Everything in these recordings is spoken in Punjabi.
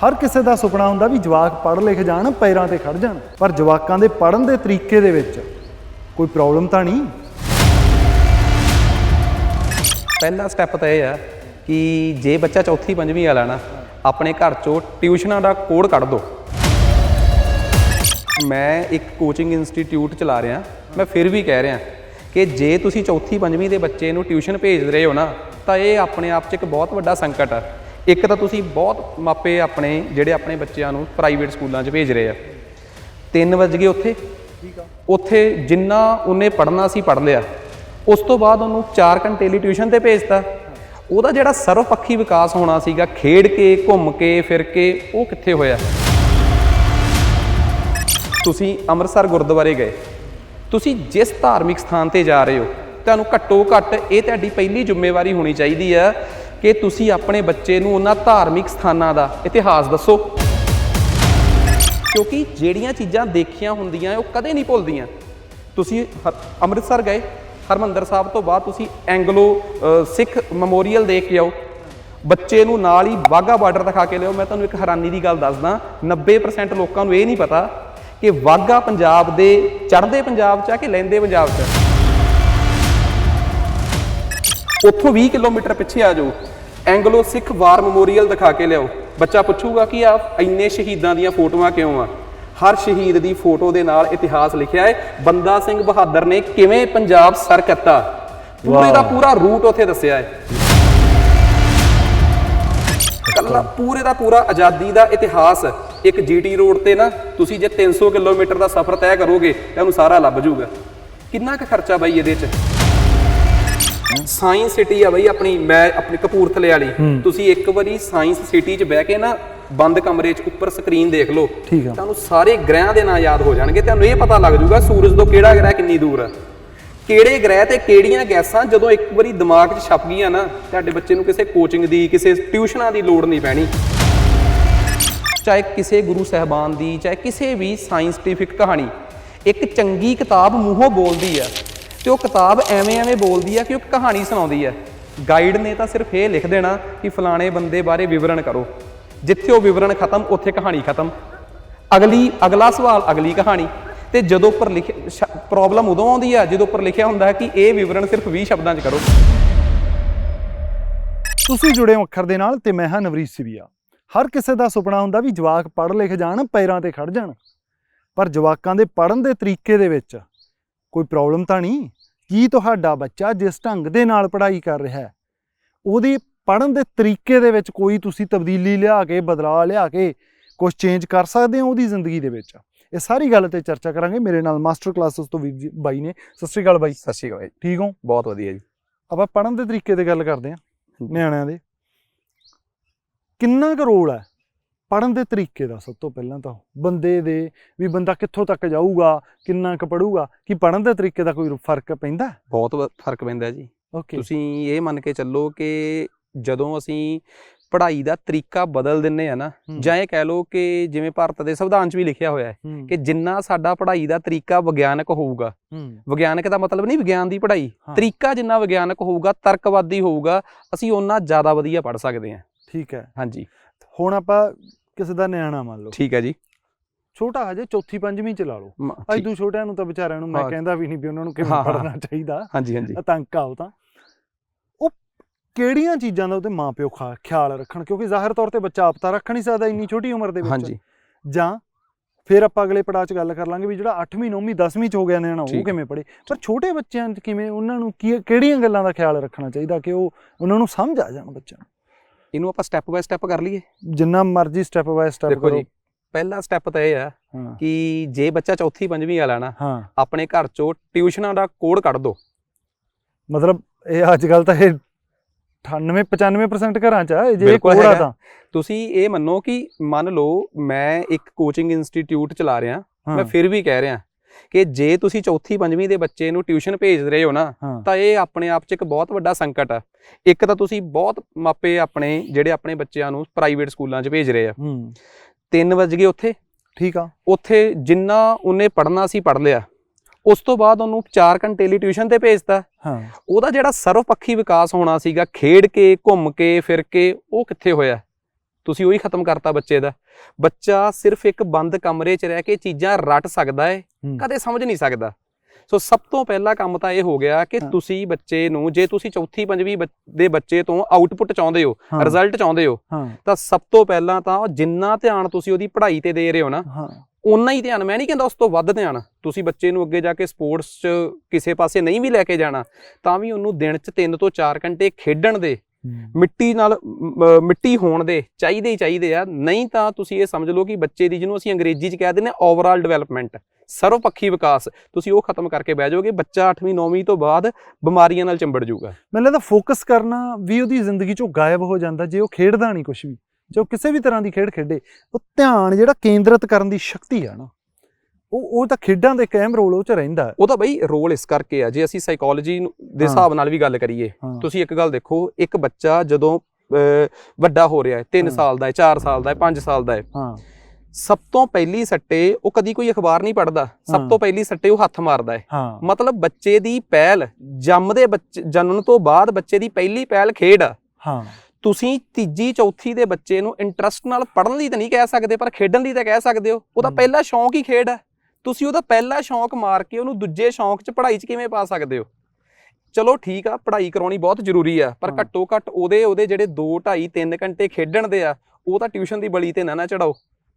ਹਰ ਕਿਸੇ ਦਾ ਸੁਪਨਾ ਹੁੰਦਾ ਵੀ ਜਵਾਕ ਪੜ੍ਹ ਲਿਖ ਜਾਣ, ਪੈਰਾਂ ਤੇ ਖੜ ਜਾਣ। ਪਰ ਜਵਾਕਾਂ ਦੇ ਪੜ੍ਹਨ ਦੇ ਤਰੀਕੇ ਦੇ ਵਿੱਚ ਕੋਈ ਪ੍ਰੋਬਲਮ ਤਾਂ ਨਹੀਂ? ਪਹਿਲਾ ਸਟੈਪ ਤਾਂ ਇਹ ਆ ਕਿ ਜੇ ਬੱਚਾ ਚੌਥੀ, ਪੰਜਵੀਂ ਵਾਲਾ ਨਾ, ਆਪਣੇ ਘਰ ਚੋਂ ਟਿਊਸ਼ਨਾਂ ਦਾ ਕੋਡ ਕੱਢ ਦੋ। ਮੈਂ ਇੱਕ ਕੋਚਿੰਗ ਇੰਸਟੀਚਿਊਟ ਚਲਾ ਰਿਹਾ, ਮੈਂ ਫਿਰ ਵੀ ਕਹਿ ਰਿਹਾ ਕਿ ਜੇ ਤੁਸੀਂ ਚੌਥੀ, ਪੰਜਵੀਂ ਦੇ ਬੱਚੇ ਨੂੰ ਟਿਊਸ਼ਨ ਭੇਜ ਰਹੇ ਹੋ ਨਾ, ਤਾਂ ਇਹ ਆਪਣੇ ਆਪ 'ਚ ਇੱਕ ਬਹੁਤ ਵੱਡਾ ਸੰਕਟ ਆ। ਇੱਕ ਤਾਂ ਤੁਸੀਂ ਬਹੁਤ ਮਾਪੇ ਆਪਣੇ ਜਿਹੜੇ ਆਪਣੇ ਬੱਚਿਆਂ ਨੂੰ ਪ੍ਰਾਈਵੇਟ ਸਕੂਲਾਂ 'ਚ ਭੇਜ ਰਹੇ ਆ। 3 ਵਜ ਗਏ ਉੱਥੇ। ਉੱਥੇ ਜਿੰਨਾ ਉਹਨੇ ਪੜ੍ਹਨਾ ਸੀ ਪੜ੍ਹ ਲਿਆ। ਉਸ ਤੋਂ ਬਾਅਦ ਉਹਨੂੰ 4 ਘੰਟੇ ਲਈ ਟਿਊਸ਼ਨ ਤੇ ਭੇਜਤਾ। ਉਹਦਾ ਜਿਹੜਾ ਸਰਵਪੱਖੀ ਵਿਕਾਸ ਹੋਣਾ ਸੀਗਾ ਖੇਡ ਕੇ ਘੁੰਮ ਕੇ ਫਿਰ ਕੇ ਉਹ ਕਿੱਥੇ ਹੋਇਆ? ਤੁਸੀਂ ਅੰਮ੍ਰਿਤਸਰ ਗੁਰਦੁਆਰੇ ਗਏ। ਤੁਸੀਂ ਜਿਸ ਧਾਰਮਿਕ ਸਥਾਨ ਤੇ ਜਾ ਰਹੇ ਹੋ ਤੁਹਾਨੂੰ ਘੱਟੋ ਘੱਟ ਇਹ ਤੁਹਾਡੀ ਪਹਿਲੀ ਜ਼ਿੰਮੇਵਾਰੀ ਹੋਣੀ ਚਾਹੀਦੀ ਹੈ ਕਿ ਤੁਸੀਂ ਆਪਣੇ ਬੱਚੇ ਨੂੰ ਉਹਨਾਂ ਧਾਰਮਿਕ ਸਥਾਨਾਂ ਦਾ ਇਤਿਹਾਸ ਦੱਸੋ। ਕਿਉਂਕਿ ਜਿਹੜੀਆਂ ਚੀਜ਼ਾਂ ਦੇਖੀਆਂ ਹੁੰਦੀਆਂ ਉਹ ਕਦੇ ਨਹੀਂ ਭੁੱਲਦੀਆਂ। ਤੁਸੀਂ ਹ- ਅੰਮ੍ਰਿਤਸਰ ਗਏ, ਹਰਮੰਦਰ ਸਾਹਿਬ ਤੋਂ ਬਾਅਦ ਤੁਸੀਂ ਐਂਗਲੋ ਸਿੱਖ ਮੈਮੋਰੀਅਲ ਦੇਖ ਕੇ ਆਓ। ਬੱਚੇ ਨੂੰ ਨਾਲ ਹੀ ਵਾਹਗਾ ਬਾਰਡਰ ਦਿਖਾ ਕੇ ਲਿਓ ਮੈਂ ਤੁਹਾਨੂੰ ਇੱਕ ਹੈਰਾਨੀ ਦੀ ਗੱਲ ਦੱਸਦਾ 90% ਲੋਕਾਂ ਨੂੰ ਇਹ ਨਹੀਂ ਪਤਾ ਕਿ ਵਾਹਗਾ ਪੰਜਾਬ ਦੇ, ਚੜ੍ਹਦੇ ਪੰਜਾਬ 'ਚ ਆ ਕਿ ਲੈਂਦੇ ਪੰਜਾਬ 'ਚ ਉੱਥੋਂ 20 ਕਿਲੋਮੀਟਰ ਪਿੱਛੇ ਆ ਜਾਓ। ਐਂਗਲੋ ਸਿੱਖ ਵਾਰ ਮੈਮੋਰੀਅਲ ਦਿਖਾ ਕੇ ਲਿਆਓ। ਬੱਚਾ ਪੁੱਛੂਗਾ ਕਿ ਆ ਇੰਨੇ ਸ਼ਹੀਦਾਂ ਦੀਆਂ ਫੋਟੋਆਂ ਕਿਉਂ ਆ? ਹਰ ਸ਼ਹੀਦ ਦੀ ਫੋਟੋ ਦੇ ਨਾਲ ਇਤਿਹਾਸ ਲਿਖਿਆ ਹੈ ਬੰਦਾ ਸਿੰਘ ਬਹਾਦਰ ਨੇ ਕਿਵੇਂ ਪੰਜਾਬ ਸਰ ਕੀਤਾ? ਪੂਰੇ ਦਾ ਪੂਰਾ ਰੂਟ ਉੱਥੇ ਦੱਸਿਆ ਹੈ। ਕੱਲਾ ਪੂਰੇ ਦਾ ਪੂਰਾ ਆਜ਼ਾਦੀ ਦਾ ਇਤਿਹਾਸ ਇੱਕ ਜੀਟੀ ਰੋਡ ਤੇ ਨਾ ਤੁਸੀਂ ਜੇ 300 ਕਿਲੋਮੀਟਰ ਦਾ ਸਫ਼ਰ ਤੈਅ ਕਰੋਗੇ ਤਾਂ ਤੁਹਾਨੂੰ ਸਾਰਾ ਲੱਭ ਜਾਊਗਾ ਕਿੰਨਾ ਕੁ ਖਰਚਾ ਬਾਈ ਇਹਦੇ 'ਚ? ਸਾਇੰਸ ਸਿਟੀ ਆ ਬਈ ਆਪਣੀ ਮੈਂ ਆਪਣੀ ਕਪੂਰਥਲੇ ਵਾਲੀ। ਤੁਸੀਂ ਇੱਕ ਵਾਰੀ ਸਾਇੰਸ ਸਿਟੀ 'ਚ ਬਹਿ ਕੇ ਨਾ ਬੰਦ ਕਮਰੇ 'ਚ ਉੱਪਰ ਸਕਰੀਨ ਦੇਖ ਲਓ। ਤੁਹਾਨੂੰ ਸਾਰੇ ਗ੍ਰਹਿਾਂ ਦੇ ਨਾਂ ਯਾਦ ਹੋ ਜਾਣਗੇ ਤੁਹਾਨੂੰ ਇਹ ਪਤਾ ਲੱਗ ਜਾਊਗਾ ਸੂਰਜ ਤੋਂ ਕਿਹੜਾ ਗ੍ਰਹਿ ਕਿੰਨੀ ਦੂਰ ਆ। ਕਿਹੜੇ ਗ੍ਰਹਿ ਤੇ ਕਿਹੜੀਆਂ ਗੈਸਾਂ ਜਦੋਂ ਇੱਕ ਵਾਰੀ ਦਿਮਾਗ 'ਚ ਛਪ ਗਈਆਂ ਨਾ ਤੁਹਾਡੇ ਬੱਚੇ ਨੂੰ ਕਿਸੇ ਕੋਚਿੰਗ ਦੀ ਕਿਸੇ ਟਿਊਸ਼ਨਾਂ ਦੀ ਲੋੜ ਨਹੀਂ ਪੈਣੀ। ਚਾਹੇ ਕਿਸੇ ਗੁਰੂ ਸਹਿਬਾਨ ਦੀ ਚਾਹੇ ਕਿਸੇ ਵੀ ਸਾਇੰਸਟੀਫਿਕ ਕਹਾਣੀ ਇੱਕ ਚੰਗੀ ਕਿਤਾਬ ਮੂੰਹੋਂ ਬੋਲਦੀ ਆ। ਤੇ ਉਹ ਕਿਤਾਬ ਐਵੇਂ ਐਵੇਂ ਬੋਲਦੀ ਆ ਕਿ ਉਹ ਕਹਾਣੀ ਸੁਣਾਉਂਦੀ ਆ। ਗਾਈਡ ਨੇ ਤਾਂ ਸਿਰਫ ਇਹ ਲਿਖ ਦੇਣਾ ਕਿ ਫਲਾਣੇ ਬੰਦੇ ਬਾਰੇ ਵਿਵਰਣ ਕਰੋ। ਜਿੱਥੇ ਉਹ ਵਿਵਰਣ ਖਤਮ, ਉੱਥੇ ਕਹਾਣੀ ਖਤਮ। ਅਗਲੀ, ਅਗਲਾ ਸਵਾਲ, ਅਗਲੀ ਕਹਾਣੀ। ਤੇ ਜਦੋਂ ਉੱਪਰ ਲਿਖ ਪ੍ਰੋਬਲਮ ਉਦੋਂ ਆਉਂਦੀ ਆ, ਜਦੋਂ ਉੱਪਰ ਲਿਖਿਆ ਹੁੰਦਾ ਹੈ ਕਿ ਇਹ ਵਿਵਰਣ ਸਿਰਫ 20 ਸ਼ਬਦਾਂ 'ਚ ਕਰੋ। ਤੁਸੀਂ ਜੁੜੇ ਹੋ ਅੱਖਰ ਦੇ ਨਾਲ ਤੇ ਮੈਂ ਹਾਂ ਨਵਰੀਤ ਸਿਵੀਆ। ਹਰ ਕਿਸੇ ਦਾ ਸੁਪਨਾ ਹੁੰਦਾ ਵੀ ਜਵਾਕ ਪੜ੍ਹ ਲਿਖ ਜਾਣ, ਪੈਰਾਂ ਤੇ ਖੜ ਜਾਣ। ਪਰ ਜਵਾਕਾਂ ਦੇ ਪੜ੍ਹਨ ਦੇ ਤਰੀਕੇ ਦੇ ਵਿੱਚ ਕੋਈ ਪ੍ਰੋਬਲਮ ਤਾਂ ਨਹੀਂ? ਕੀ ਤੁਹਾਡਾ ਬੱਚਾ ਜਿਸ ਢੰਗ ਦੇ ਨਾਲ ਪੜ੍ਹਾਈ ਕਰ ਰਿਹਾ ਹੈ? ਉਹਦੀ ਪੜ੍ਹਨ ਦੇ ਤਰੀਕੇ ਦੇ ਵਿੱਚ ਕੋਈ ਤੁਸੀਂ ਤਬਦੀਲੀ ਲਿਆ ਕੇ ਬਦਲਾਅ ਲਿਆ ਕੇ ਕੁਝ ਚੇਂਜ ਕਰ ਸਕਦੇ ਹੋ ਉਹਦੀ ਜ਼ਿੰਦਗੀ ਦੇ ਵਿੱਚ? ਇਹ ਸਾਰੀ ਗੱਲ ਤੇ ਚਰਚਾ ਕਰਾਂਗੇ। ਮੇਰੇ ਨਾਲ ਮਾਸਟਰ ਕਲਾਸਿਸ ਤੋਂ ਵੀਰ ਜੀ ਬਾਈ ਨੇ। ਸਤਿ ਸ਼੍ਰੀ ਅਕਾਲ ਬਾਈ। ਸਤਿ ਸ਼੍ਰੀ ਅਕਾਲ ਠੀਕ ਹੋ? ਬਹੁਤ ਵਧੀਆ ਜੀ। ਆਪਾਂ ਪੜਨ ਦੇ ਤਰੀਕੇ ਤੇ ਗੱਲ ਕਰਦੇ ਹਾਂ ਨਿਆਣਿਆਂ ਦੇ। ਕਿੰਨਾ ਕੁ ਰੋਲ ਹੈ? ਪੜਨ ਦੇ ਤਰੀਕੇ ਦਾ ਸਭ ਤੋਂ ਪਹਿਲਾਂ ਤਾਂ ਬੰਦੇ ਦੇ ਵੀ ਬੰਦਾ ਕਿੱਥੋਂ ਤੱਕ ਜਾਊਗਾ ਕਿੰਨਾ ਕੁ ਪੜੂਗਾ ਕਿ ਪੜਨ ਦੇ ਤਰੀਕੇ ਦਾ ਕੋਈ ਫ਼ਰਕ ਪੈਂਦਾ? ਬਹੁਤ ਫ਼ਰਕ ਪੈਂਦਾ ਜੀ। ਓਕੇ। ਤੁਸੀਂ ਇਹ ਮੰਨ ਕੇ ਚੱਲੋ ਕਿ ਜਦੋਂ ਅਸੀਂ ਪੜ੍ਹਾਈ ਦਾ ਤਰੀਕਾ ਬਦਲ ਦਿੰਨੇ ਆ ਨਾ। ਜਾਂ ਇਹ ਕਹਿ ਲਓ ਕਿ ਜਿਵੇਂ ਭਾਰਤ ਦੇ ਸੰਵਿਧਾਨ 'ਚ ਵੀ ਲਿਖਿਆ ਹੋਇਆ ਹੈ ਕਿ ਜਿੰਨਾ ਸਾਡਾ ਪੜ੍ਹਾਈ ਦਾ ਤਰੀਕਾ ਵਿਗਿਆਨਕ ਹੋਊਗਾ ਵਿਗਿਆਨਕ ਦਾ ਮਤਲਬ ਨਹੀਂ ਵਿਗਿਆਨ ਦੀ ਪੜ੍ਹਾਈ। ਤਰੀਕਾ ਜਿੰਨਾ ਵਿਗਿਆਨਕ ਹੋਊਗਾ ਤਰਕਵਾਦੀ ਹੋਊਗਾ ਅਸੀਂ ਉਹਨਾਂ ਜ਼ਿਆਦਾ ਵਧੀਆ ਪੜ੍ਹ ਸਕਦੇ ਹਾਂ। ਠੀਕ ਹੈ। ਹਾਂਜੀ। ਹੁਣ ਆਪਾਂ ਕਿਸੇ ਦਾ ਨਿਆਣਾ ਮੰਨ ਲਓ। ਠੀਕ ਹੈ ਜੀ। ਛੋਟਾ ਹਜੇ ਚੌਥੀ ਪੰਜਵੀਂ ਚ ਲਾ ਲਓ। ਅੱਜ ਦੂ ਛੋਟਿਆਂ ਨੂੰ ਤਾਂ ਵਿਚਾਰਿਆਂ ਨੂੰ ਮੈਂ। ਕਹਿੰਦਾ ਵੀ ਨਹੀਂ ਵੀ ਉਹਨਾਂ ਨੂੰ ਕਿਵੇਂ। ਪੜਨਾ ਚਾਹੀਦਾ। ਹਾਂਜੀ ਹਾਂਜੀ। ਆਤੰਕ ਆ ਉਹ ਤਾਂ। ਉਹ ਕਿਹੜੀਆਂ ਚੀਜ਼ਾਂ ਦਾ ਉਹਦੇ ਮਾਪਿਓ ਖਿਆਲ ਰੱਖਣ? ਕਿਉਂਕਿ ਜ਼ਾਹਿਰ ਤੌਰ ਤੇ ਬੱਚਾ ਆਪ ਤਾਂ ਰੱਖ ਨਹੀਂ ਸਕਦਾ ਇੰਨੀ ਛੋਟੀ ਉਮਰ ਦੇ ਵਿੱਚ। ਹਾਂਜੀ। ਜਾਂ ਫਿਰ ਆਪਾਂ ਅਗਲੇ ਪੜਾਅ 'ਚ ਗੱਲ ਕਰ ਲਾਂਗੇ ਵੀ ਜਿਹੜਾ 8ਵੀਂ 9ਵੀਂ 10ਵੀਂ 'ਚ ਹੋ ਗਿਆ ਨਿਆਣਾ ਉਹ। ਕਿਵੇਂ ਪੜੇ ਪਰ ਛੋਟੇ ਬੱਚਿਆਂ 'ਚ ਕਿਵੇਂ ਉਹਨਾਂ ਨੂੰ ਕੀ ਕਿਹੜੀਆਂ ਗੱਲਾਂ ਦਾ ਖਿਆਲ ਰੱਖਣਾ ਚਾਹੀਦਾ ਕਿ ਉਹ ਉਹਨਾਂ ਨੂੰ ਸਮਝ ਆ ਜਾਣ ਬੱਚਿਆਂ ਇਹਨੂੰ ਆਪਾਂ ਸਟੈਪ ਬਾਏ ਸਟੈਪ ਕਰ ਲਈਏ। ਜਿੰਨਾ ਮਰਜ਼ੀ ਸਟੈਪ ਬਾਏ ਸਟੈਪ ਦੇਖੋ ਕਰੋ। ਜੀ ਪਹਿਲਾ ਸਟੈਪ ਤਾਂ ਇਹ ਆ ਕਿ ਜੇ ਬੱਚਾ ਚੌਥੀ ਪੰਜਵੀਂ ਵਾਲਾ ਨਾ ਆਪਣੇ ਘਰ ਚੋਂ ਟਿਊਸ਼ਨਾਂ ਦਾ ਕੋਡ ਕੱਢ ਦੋ। ਮਤਲਬ ਇਹ ਅੱਜ ਕੱਲ ਤਾਂ ਇਹ 98 95% ਘਰਾਂ 'ਚ ਆ ਇਹ ਜੇ ਹੈਗਾ। ਤਾਂ। ਤੁਸੀਂ ਇਹ ਮੰਨੋ ਕਿ ਮੰਨ ਲਓ ਮੈਂ ਇੱਕ ਕੋਚਿੰਗ ਇੰਸਟੀਚਿਊਟ ਚਲਾ ਰਿਹਾ ਮੈਂ ਫਿਰ ਵੀ ਕਹਿ ਰਿਹਾ ਕਿ ਜੇ ਤੁਸੀਂ ਚੌਥੀ ਪੰਜਵੀਂ ਦੇ ਬੱਚੇ ਨੂੰ ਟਿਊਸ਼ਨ ਭੇਜ ਰਹੇ ਹੋ ਨਾ ਤਾਂ ਇਹ ਆਪਣੇ ਆਪ 'ਚ ਇੱਕ ਬਹੁਤ ਵੱਡਾ ਸੰਕਟ ਆ। ਇੱਕ ਤਾਂ ਤੁਸੀਂ ਬਹੁਤ ਮਾਪੇ ਆਪਣੇ ਜਿਹੜੇ ਆਪਣੇ ਬੱਚਿਆਂ ਨੂੰ ਪ੍ਰਾਈਵੇਟ ਸਕੂਲਾਂ 'ਚ ਭੇਜ ਰਹੇ ਆ। ਹੂੰ। 3 ਵਜ ਗਏ ਉੱਥੇ। ਠੀਕ ਆ। ਉੱਥੇ ਜਿੰਨਾ ਉਹਨੇ ਪੜ੍ਹਨਾ ਸੀ ਪੜ੍ਹ ਲਿਆ। ਉਸ ਤੋਂ ਬਾਅਦ ਉਹਨੂੰ 4 ਘੰਟੇ ਲਈ ਟਿਊਸ਼ਨ ਤੇ ਭੇਜਤਾ। ਹਾਂ। ਉਹਦਾ ਜਿਹੜਾ ਸਰਵਪੱਖੀ ਵਿਕਾਸ ਹੋਣਾ ਸੀਗਾ ਖੇਡ ਕੇ ਘੁੰਮ ਕੇ ਫਿਰ ਕੇ ਉਹ ਕਿੱਥੇ ਹੋਇਆ? ਤੁਸੀਂ ਉਹੀ ਖਤਮ ਕਰਤਾ ਬੱਚੇ ਦਾ ਬੱਚਾ ਸਿਰਫ ਇੱਕ ਬੰਦ ਕਮਰੇ 'ਚ ਰਹਿ ਕੇ ਚੀਜ਼ਾਂ ਰਟ ਸਕਦਾ ਹੈ। ਕਦੇ ਸਮਝ ਨਹੀਂ ਸਕਦਾ ਸੋ ਸਭ ਤੋਂ ਪਹਿਲਾ ਕੰਮ ਤਾਂ ਇਹ ਹੋ ਗਿਆ ਕਿ। ਤੁਸੀਂ ਬੱਚੇ ਨੂੰ ਜੇ ਤੁਸੀਂ ਚੌਥੀ ਪੰਜਵੀਂ ਦੇ ਬੱਚੇ ਤੋਂ ਆਊਟਪੁੱਟ ਚਾਹੁੰਦੇ ਹੋ ਰਿਜ਼ਲਟ ਚਾਹੁੰਦੇ ਹੋ ਤਾਂ ਸਭ ਤੋਂ ਪਹਿਲਾਂ ਤਾਂ ਜਿੰਨਾ ਧਿਆਨ ਤੁਸੀਂ ਉਹਦੀ ਪੜ੍ਹਾਈ ਤੇ ਦੇ ਰਹੇ ਹੋ ਨਾ ਉਨਾ ਹੀ ਧਿਆਨ ਮੈਂ ਨਹੀਂ ਕਹਿੰਦਾ ਉਸ ਤੋਂ ਵੱਧ ਧਿਆਨ ਤੁਸੀਂ ਬੱਚੇ ਨੂੰ ਅੱਗੇ ਜਾ ਕੇ ਸਪੋਰਟਸ 'ਚ ਕਿਸੇ ਪਾਸੇ ਨਹੀਂ ਵੀ ਲੈ ਕੇ ਜਾਣਾ ਤਾਂ ਵੀ ਉਹਨੂੰ ਦਿਨ 'ਚ 3 ਤੋਂ 4 ਘੰਟੇ ਖੇਡਣ ਦੇ। ਮਿੱਟੀ ਨਾਲ ਮਿੱਟੀ ਹੋਣ ਦੇ ਚਾਹੀਦੇ ਹੀ ਚਾਹੀਦੇ ਆ। ਨਹੀਂ ਤਾਂ ਤੁਸੀਂ ਇਹ ਸਮਝ ਲਓ ਕਿ ਬੱਚੇ ਦੀ ਜਿਹਨੂੰ ਅਸੀਂ ਅੰਗਰੇਜ਼ੀ 'ਚ ਕਹਿ ਦਿੰਦੇ ਆ ਓਵਰਆਲ ਡਿਵੈਲਪਮੈਂਟ ਸਰਵਪੱਖੀ ਵਿਕਾਸ। ਤੁਸੀਂ ਉਹ ਖਤਮ ਕਰਕੇ ਬਹਿ ਜਾਓਗੇ ਬੱਚਾ 8ਵੀਂ 9ਵੀਂ ਤੋਂ ਬਾਅਦ ਬਿਮਾਰੀਆਂ ਨਾਲ ਚੰਬੜ ਜਾਊਗਾ। ਮੈਨੂੰ ਲੱਗਦਾ ਫੋਕਸ ਕਰਨਾ ਵੀ ਉਹਦੀ ਜ਼ਿੰਦਗੀ ਚੋਂ ਗਾਇਬ ਹੋ ਜਾਂਦਾ ਜੇ ਉਹ ਖੇਡਦਾ ਨਹੀਂ ਕੁਝ ਵੀ। ਜੇ ਉਹ ਕਿਸੇ ਵੀ ਤਰ੍ਹਾਂ ਦੀ ਖੇਡ ਖੇਡੇ ਉਹ ਧਿਆਨ ਜਿਹੜਾ ਕੇਂਦਰਿਤ ਕਰਨ ਦੀ ਸ਼ਕਤੀ ਆ ਨਾ ਉਹ ਉਹ ਤਾਂ ਖੇਡਾਂ ਦੇ ਕਾਇਮ ਰੋਲ ਉਹ ਚ ਰਹਿੰਦਾ। ਉਹ ਤਾਂ ਬਈ ਰੋਲ ਇਸ ਕਰਕੇ ਆ ਜੇ ਅਸੀਂ ਸਾਈਕੋਲੋਜੀ ਦੇ। ਹਿਸਾਬ ਨਾਲ ਵੀ ਗੱਲ ਕਰੀਏ ਤੁਸੀਂ ਇੱਕ ਗੱਲ ਦੇਖੋ ਇੱਕ ਬੱਚਾ ਜਦੋਂ ਵੱਡਾ ਹੋ ਰਿਹਾ ਹੈ 3 ਹਾਂ। ਸਾਲ ਦਾ ਹੈ 4 ਸਾਲ ਦਾ ਹੈ 5 ਸਾਲ ਦਾ ਹੈ ਹਾਂ ਸਭ ਤੋਂ ਪਹਿਲੀ ਸੱਟੇ ਉਹ ਕਦੀ ਕੋਈ ਅਖਬਾਰ ਨਹੀਂ ਪੜ੍ਹਦਾ ਹਾਂ। ਸਭ ਤੋਂ ਪਹਿਲੀ ਸੱਟੇ ਉਹ ਹੱਥ ਮਾਰਦਾ ਹੈ ਮਤਲਬ ਬੱਚੇ ਦੀ ਪਹਿਲ ਜੰਮਦੇ ਬੱਚੇ ਜਨਮ ਤੋਂ ਬਾਅਦ ਬੱਚੇ ਦੀ ਪਹਿਲੀ ਪਹਿਲ ਖੇਡ ਆ ਹਾਂ ਤੁਸੀਂ ਤੀਜੀ ਚੌਥੀ ਦੇ ਬੱਚੇ ਨੂੰ ਇੰਟਰਸਟ ਨਾਲ ਪੜ੍ਹਨ ਲਈ ਤਾਂ ਨਹੀਂ ਕਹਿ ਸਕਦੇ ਪਰ ਖੇਡਣ ਲਈ ਤਾਂ ਕਹਿ ਸਕਦੇ ਹੋ ਉਹਦਾ। ਪਹਿਲਾ ਸ਼ੌਂਕ ਹੀ ਖੇਡ ਹੈ ਤੁਸੀਂ ਉਹਦਾ ਪਹਿਲਾ ਸ਼ੌਂਕ ਮਾਰ ਕੇ ਉਹਨੂੰ ਦੂਜੇ ਸ਼ੌਂਕ 'ਚ ਪੜ੍ਹਾਈ 'ਚ ਕਿਵੇਂ ਪਾ ਸਕਦੇ ਹੋ? ਚਲੋ ਠੀਕ ਆ ਪੜ੍ਹਾਈ ਕਰਾਉਣੀ ਬਹੁਤ ਜ਼ਰੂਰੀ ਆ ਪਰ। ਘੱਟੋ ਘੱਟ ਉਹਦੇ ਉਹਦੇ ਜਿਹੜੇ 2 2.5 3 ਘੰਟੇ ਖੇਡਣ ਦੇ ਆ ਉਹ ਤਾਂ ਟਿਊਸ਼ਨ ਦੀ ਬਲੀ ਤੇ ਨਾ ਨਾ ਚੜਾਓ।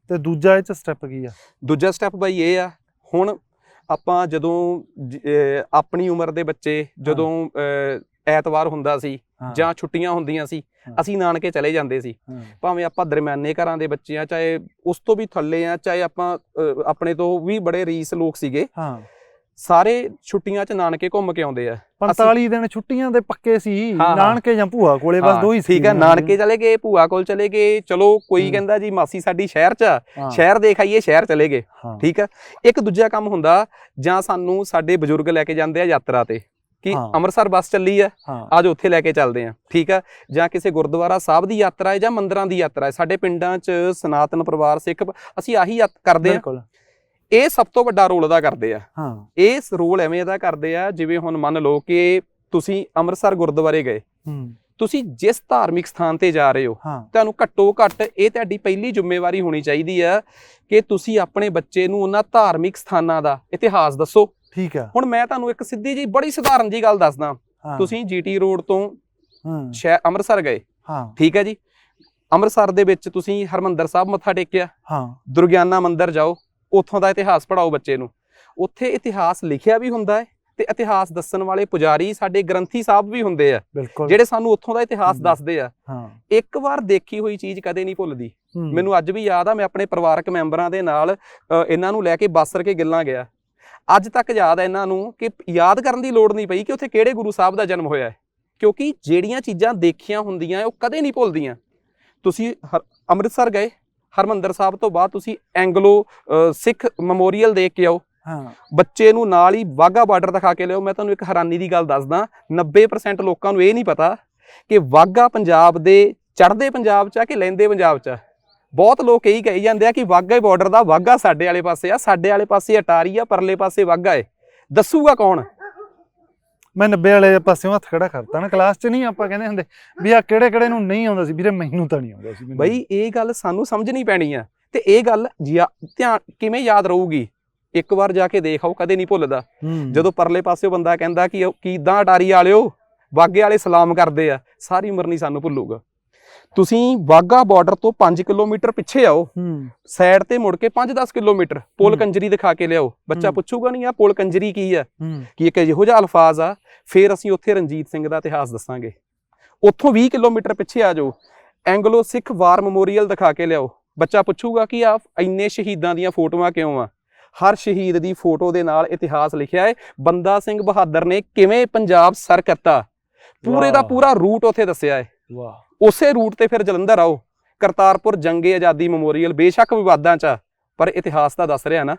ਤੇ ਦੂਜਾ ਇਹ ਚ ਸਟੈਪ ਕੀ ਆ? ਦੂਜਾ ਸਟੈਪ ਬਾਈ ਇਹ ਆ ਹੁਣ ਆਪਾਂ ਜਦੋਂ ਆਪਣੀ ਉਮਰ ਦੇ ਬੱਚੇ ਜਦੋਂ ਐਤਵਾਰ ਹੁੰਦਾ ਸੀ ਹਾਂ, ਜਾਂ ਛੁੱਟੀਆਂ ਹੁੰਦੀਆਂ ਸੀ ਹਾਂ। ਅਸੀਂ ਨਾਨਕੇ ਚਲੇ ਜਾਂਦੇ ਸੀ। ਹਾਂ, ਭਾਵੇਂ ਆਪਾਂ ਦਰਮਿਆਨੇ ਘਰਾਂ ਦੇ ਬੱਚੇ ਆ ਚਾਹੇ ਉਸ ਤੋਂ ਵੀ ਥੱਲੇ ਆ ਚਾਹੇ ਆਪਾਂ ਆਪਣੇ ਤੋਂ ਵੀ ਬੜੇ ਰੀਸ ਲੋਕ ਸੀਗੇ। ਹਾਂ। ਸਾਰੇ ਛੁੱਟੀਆਂ 'ਚ ਨਾਨਕੇ ਘੁੰਮ ਕੇ ਆਉਂਦੇ ਆ। 45 ਦਿਨ ਛੁੱਟੀਆਂ ਦੇ ਪੱਕੇ ਸੀ ਹਾਂ, ਹਾਂ। ਨਾਨਕੇ ਜਾਂ ਭੂਆ ਕੋਲੇ ਬਸ ਹਾਂ, ਦੋ ਹੀ ਸੀ। ਠੀਕ ਆ ਨਾਨਕੇ ਚਲੇ ਗਏ ਭੂਆ ਕੋਲ ਚਲੇ ਗਏ ਚਲੋ ਕੋਈ ਹੂੰ। ਕਹਿੰਦਾ ਜੀ ਮਾਸੀ ਸਾਡੀ ਸ਼ਹਿਰ 'ਚ ਹਾਂ, ਸ਼ਹਿਰ ਦੇਖ ਆਈਏ ਸ਼ਹਿਰ ਚਲੇ ਗਏ ਹਾਂ, ਠੀਕ ਆ। ਇੱਕ ਦੂਜਾ ਕੰਮ ਹੁੰਦਾ ਜਾਂ ਸਾਨੂੰ ਸਾਡੇ ਬਜ਼ੁਰਗ ਲੈ ਕੇ ਜਾਂਦੇ ਆ ਯਾਤਰਾ ਤੇ। ਕਿ। ਅੰਮ੍ਰਿਤਸਰ ਬੱਸ ਚੱਲੀ ਆ ਹਾਂ। ਅੱਜ ਉੱਥੇ ਲੈ ਕੇ ਚੱਲਦੇ ਆ ਠੀਕ ਆ ਜਾਂ ਕਿਸੇ ਗੁਰਦੁਆਰਾ ਸਾਹਿਬ ਦੀ ਯਾਤਰਾ ਹੈ ਜਾਂ ਮੰਦਰਾਂ ਦੀ ਯਾਤਰਾ ਹੈ? ਸਾਡੇ ਪਿੰਡਾਂ 'ਚ ਸਨਾਤਨ ਪਰਿਵਾਰ ਸਿੱਖ ਅਸੀਂ ਆਹੀ ਕਰਦੇ ਆ ਇਹ ਸਭ ਤੋਂ ਵੱਡਾ ਰੋਲ ਅਦਾ ਕਰਦੇ ਆ। ਹਾਂ। ਇਸ ਰੋਲ ਐਵੇਂ ਅਦਾ ਕਰਦੇ ਆ ਜਿਵੇਂ ਹੁਣ ਮੰਨ ਲਓ ਕਿ ਤੁਸੀਂ ਅੰਮ੍ਰਿਤਸਰ ਗੁਰਦੁਆਰੇ ਗਏ। ਹੂੰ। ਤੁਸੀਂ ਜਿਸ ਧਾਰਮਿਕ ਸਥਾਨ ਤੇ ਜਾ ਰਹੇ ਹੋ ਹਾਂ। ਤੁਹਾਨੂੰ ਘੱਟੋ ਘੱਟ ਇਹ ਤੁਹਾਡੀ ਪਹਿਲੀ ਜ਼ਿੰਮੇਵਾਰੀ ਹੋਣੀ ਚਾਹੀਦੀ ਆ ਕਿ ਤੁਸੀਂ ਆਪਣੇ ਬੱਚੇ ਨੂੰ ਉਹਨਾਂ ਧਾਰਮਿਕ ਸਥਾਨਾਂ ਦਾ ਇਤਿਹਾਸ ਦੱਸੋ। ਠੀਕ ਆ। ਹੁਣ ਮੈਂ ਤੁਹਾਨੂੰ ਇੱਕ ਸਿੱਧੀ ਜੀ ਬੜੀ ਸਧਾਰਨ ਜੀ ਗੱਲ ਦੱਸਦਾ। ਤੁਸੀਂ ਜੀਟੀ ਰੋਡ ਤੋਂ ਹਾਂ। ਸ਼ਹਿਰ ਅੰਮ੍ਰਿਤਸਰ ਗਏ। ਹਾਂ। ਠੀਕ ਹੈ ਜੀ। ਅੰਮ੍ਰਿਤਸਰ ਦੇ ਵਿੱਚ ਤੁਸੀਂ ਹਰਮੰਦਰ ਸਾਹਿਬ ਮੱਥਾ ਟੇਕਿਆ। ਹਾਂ। ਦੁਰਗਿਆਨਾ ਮੰਦਿਰ ਜਾਓ। ਉੱਥੋਂ ਦਾ ਇਤਿਹਾਸ ਪੜਾਓ ਬੱਚੇ ਨੂੰ। ਉੱਥੇ ਇਤਿਹਾਸ ਲਿਖਿਆ ਵੀ ਹੁੰਦਾ ਹੈ ਤੇ ਇਤਿਹਾਸ ਦੱਸਣ ਵਾਲੇ ਪੁਜਾਰੀ ਸਾਡੇ ਗ੍ਰੰਥੀ ਸਾਹਿਬ ਵੀ ਹੁੰਦੇ ਆ। ਜਿਹੜੇ ਸਾਨੂੰ ਉੱਥੋਂ ਦਾ ਇਤਿਹਾਸ। ਦੱਸਦੇ ਆ। ਹਾਂ। ਇੱਕ ਵਾਰ ਦੇਖੀ ਹੋਈ ਚੀਜ਼ ਕਦੇ ਨਹੀਂ ਭੁੱਲਦੀ। ਮੈਨੂੰ ਅੱਜ ਵੀ ਯਾਦ ਆ ਮੈਂ ਆਪਣੇ ਪਰਿਵਾਰਕ ਮੈਂਬਰਾਂ ਦੇ ਨਾਲ ਇਹਨਾਂ ਨੂੰ ਲੈ ਕੇ ਬਾਸਰ ਕੇ ਗਿੱਲਾਂ ਗਿਆ। ਅੱਜ ਤੱਕ ਯਾਦ ਹੈ ਇਹਨਾਂ ਨੂੰ ਕਿ ਯਾਦ ਕਰਨ ਦੀ ਲੋੜ ਨਹੀਂ ਪਈ ਕਿ ਉੱਥੇ ਕਿਹੜੇ ਗੁਰੂ ਸਾਹਿਬ ਦਾ ਜਨਮ ਹੋਇਆ ਹੈ। ਕਿਉਂਕਿ ਜਿਹੜੀਆਂ ਚੀਜ਼ਾਂ ਦੇਖੀਆਂ ਹੁੰਦੀਆਂ ਉਹ ਕਦੇ ਨਹੀਂ ਭੁੱਲਦੀਆਂ। ਤੁਸੀਂ ਅੰਮ੍ਰਿਤਸਰ ਗਏ ਹਰਮੰਦਰ ਸਾਹਿਬ ਤੋਂ ਬਾਅਦ ਤੁਸੀਂ ਐਂਗਲੋ ਸਿੱਖ ਮੈਮੋਰੀਅਲ ਦੇਖ ਕੇ ਆਓ। ਹਾਂ। ਬੱਚੇ ਨੂੰ ਨਾਲ ਹੀ ਵਾਹਗਾ ਬਾਰਡਰ ਦਿਖਾ ਕੇ ਲਿਓ ਮੈਂ ਤੁਹਾਨੂੰ ਇੱਕ ਹੈਰਾਨੀ ਦੀ ਗੱਲ ਦੱਸਦਾ 90% ਲੋਕਾਂ ਨੂੰ ਇਹ ਨਹੀਂ ਪਤਾ ਕਿ ਵਾਹਗਾ ਪੰਜਾਬ ਦੇ ਚੜ੍ਹਦੇ ਪੰਜਾਬ 'ਚ ਆ ਕਿ ਲੈਂਦੇ ਪੰਜਾਬ 'ਚ ਆ? ਬਹੁਤ ਲੋਕ ਇਹੀ ਕਹੀ ਜਾਂਦੇ ਆ ਕਿ ਵਾਹਗਾ ਹੀ ਬਾਰਡਰ ਦਾ ਵਾਹਗਾ ਸਾਡੇ ਵਾਲੇ ਪਾਸੇ ਆ ਸਾਡੇ ਵਾਲੇ ਪਾਸੇ ਅਟਾਰੀ ਆ ਪਰਲੇ ਪਾਸੇ ਵਾਹਗਾ ਏ। ਦੱਸੂਗਾ ਕੌਣ? ਮੈਂ 90 ਵਾਲੇ ਪਾਸਿਓਂ ਹੱਥ ਖੜਾ ਕਰਤਾ ਨਾ ਕਲਾਸ 'ਚ ਨਹੀਂ ਆਪਾਂ ਕਹਿੰਦੇ ਹੁੰਦੇ ਵੀ ਆ ਕਿਹੜੇ ਕਿਹੜੇ ਨੂੰ ਨਹੀਂ ਆਉਂਦਾ ਸੀ ਵੀਰੇ ਮੈਨੂੰ ਤਾਂ ਨਹੀਂ ਆਉਂਦਾ ਸੀ। ਬਈ ਇਹ ਗੱਲ ਸਾਨੂੰ ਸਮਝਣੀ ਪੈਣੀ ਆ ਤੇ ਇਹ ਗੱਲ ਧਿਆਨ ਕਿਵੇਂ ਯਾਦ ਰਹੂਗੀ? ਇੱਕ ਵਾਰ ਜਾ ਕੇ ਦੇਖ ਆਓ ਕਦੇ ਨਹੀਂ ਭੁੱਲਦਾ। ਜਦੋਂ ਪਰਲੇ ਪਾਸਿਓ ਬੰਦਾ ਕਹਿੰਦਾ ਕਿ ਕਿਦਾਂ ਅਟਾਰੀ ਵਾਲਿਓ ਵਾਗੇ ਵਾਲੇ ਸਲਾਮ ਕਰਦੇ ਆ ਸਾਰੀ ਉਮਰ ਨਹੀਂ ਸਾਨੂੰ ਭੁੱਲੂਗਾ। ਤੁਸੀਂ ਵਾਗਾ ਬਾਰਡਰ ਤੋਂ 5 ਕਿਲੋਮੀਟਰ ਪਿੱਛੇ ਆਓ। ਹੂੰ। ਸਾਈਡ ਤੇ ਮੁੜ ਕੇ 5-10 ਕਿਲੋਮੀਟਰ ਪੁਲ। ਕੰਜਰੀ ਦਿਖਾ ਕੇ ਲਿਆਓ। ਬੱਚਾ। ਪੁੱਛੂਗਾ ਨਹੀਂ ਆ ਪੁਲ ਕੰਜਰੀ ਕੀ ਆ ਕੀ ਇੱਕ ਇਹੋ ਜਿਹਾ ਅਲਫਾਜ਼ ਆ ਫਿਰ ਅਸੀਂ ਉੱਥੇ ਰਣਜੀਤ ਸਿੰਘ ਦਾ ਇਤਿਹਾਸ ਦੱਸਾਂਗੇ। ਉੱਥੋਂ 20 ਕਿਲੋਮੀਟਰ ਪਿੱਛੇ ਆ ਜਾਓ। ਐਂਗਲੋ ਸਿੱਖ ਵਾਰ ਮੈਮੋਰੀਅਲ ਦਿਖਾ ਕੇ ਲਿਆਓ। ਬੱਚਾ ਪੁੱਛੂਗਾ ਕਿ ਆ ਇੰਨੇ ਸ਼ਹੀਦਾਂ ਦੀਆਂ ਫੋਟੋਆਂ ਕਿਉਂ ਆ? ਹਰ ਸ਼ਹੀਦ ਦੀ ਫੋਟੋ ਦੇ ਨਾਲ ਇਤਿਹਾਸ ਲਿਖਿਆ ਹੈ। ਬੰਦਾ ਸਿੰਘ ਬਹਾਦਰ ਨੇ ਕਿਵੇਂ ਪੰਜਾਬ ਸਰ ਕੀਤਾ ਪੂਰੇ ਦਾ। ਪੂਰਾ ਰੂਟ ਉੱਥੇ ਦੱਸਿਆ ਹੈ। ਵਾਹ। ਉਸੇ ਰੂਟ ਤੇ ਫਿਰ ਜਲੰਧਰ ਆਓ। ਕਰਤਾਰਪੁਰ ਜੰਗੇ ਆਜ਼ਾਦੀ ਮੈਮੋਰੀਅਲ ਬੇਸ਼ੱਕ ਵਿਵਾਦਾਂ ਚ ਪਰ ਇਤਿਹਾਸ ਤਾਂ ਦੱਸ ਰਿਹਾ ਨਾ।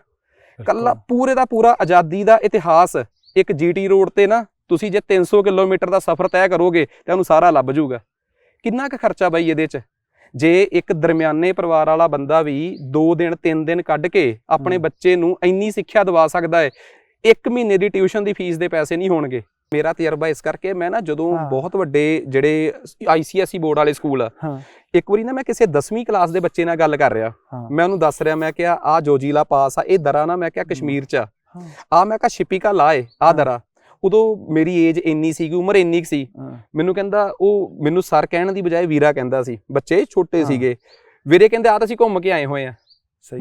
ਕੱਲਾ ਪੂਰੇ ਦਾ ਪੂਰਾ ਆਜ਼ਾਦੀ ਦਾ ਇਤਿਹਾਸ ਇੱਕ ਜੀਟੀ ਰੋਡ ਤੇ ਨਾ ਤੁਸੀਂ ਜੇ 300 ਕਿਲੋਮੀਟਰ ਦਾ ਸਫ਼ਰ ਤੈਅ ਕਰੋਗੇ ਤੁਹਾਨੂੰ ਸਾਰਾ ਲੱਭ ਜਾਊਗਾ ਕਿੰਨਾ ਕੁ ਖਰਚਾ ਬਾਈ ਇਹਦੇ 'ਚ? ਜੇ ਇੱਕ ਦਰਮਿਆਨੇ ਪਰਿਵਾਰ ਵਾਲਾ ਬੰਦਾ ਵੀ 2 ਦਿਨ 3 ਦਿਨ ਕੱਢ ਕੇ ਆਪਣੇ। ਬੱਚੇ ਨੂੰ ਇੰਨੀ ਸਿੱਖਿਆ ਦਿਵਾ ਸਕਦਾ ਹੈ ਇੱਕ ਮਹੀਨੇ ਦੀ ਟਿਊਸ਼ਨ ਦੀ ਫੀਸ ਦੇ ਪੈਸੇ ਨਹੀਂ ਹੋਣਗੇ। ਮੇਰਾ ਤਜਰਬਾ ਇਸ ਕਰਕੇ ਮੈਂ ਨਾ ਜਦੋਂ। ਬਹੁਤ ਵੱਡੇ ਜਿਹੜੇ ਆਈਸੀਐਸਈ ਬੋਰਡ ਵਾਲੇ ਸਕੂਲ ਆ ਇੱਕ ਵਾਰੀ ਨਾ ਮੈਂ ਕਿਸੇ 10ਵੀਂ ਕਲਾਸ ਦੇ ਬੱਚੇ ਨਾਲ ਗੱਲ ਕਰ ਰਿਹਾ। ਮੈਂ ਉਹਨੂੰ ਦੱਸ ਰਿਹਾ ਮੈਂ ਕਿਹਾ ਆ ਜੋਜੀਲਾ ਪਾਸ ਆ ਇਹ ਦਰਾ ਨਾ ਮੈਂ ਕਿਹਾ ਕਸ਼ਮੀਰ ਚ ਆ। ਆ ਮੈਂ ਕਿਹਾ ਸ਼ਿਪਿਕਾ ਲਾਏ ਆ। ਦਰਾ। ਉਦੋਂ ਮੇਰੀ ਏਜ ਇੰਨੀ ਸੀਗੀ ਉਮਰ ਇੰਨੀ ਕੁ ਸੀ। ਮੈਨੂੰ ਕਹਿੰਦਾ ਉਹ ਮੈਨੂੰ ਸਰ ਕਹਿਣ ਦੀ ਬਜਾਏ ਵੀਰਾ ਕਹਿੰਦਾ ਸੀ ਬੱਚੇ ਛੋਟੇ। ਸੀਗੇ। ਵੀਰੇ ਕਹਿੰਦੇ ਆ ਤਾਂ ਅਸੀਂ ਘੁੰਮ ਕੇ ਆਏ ਹੋਏ ਆ।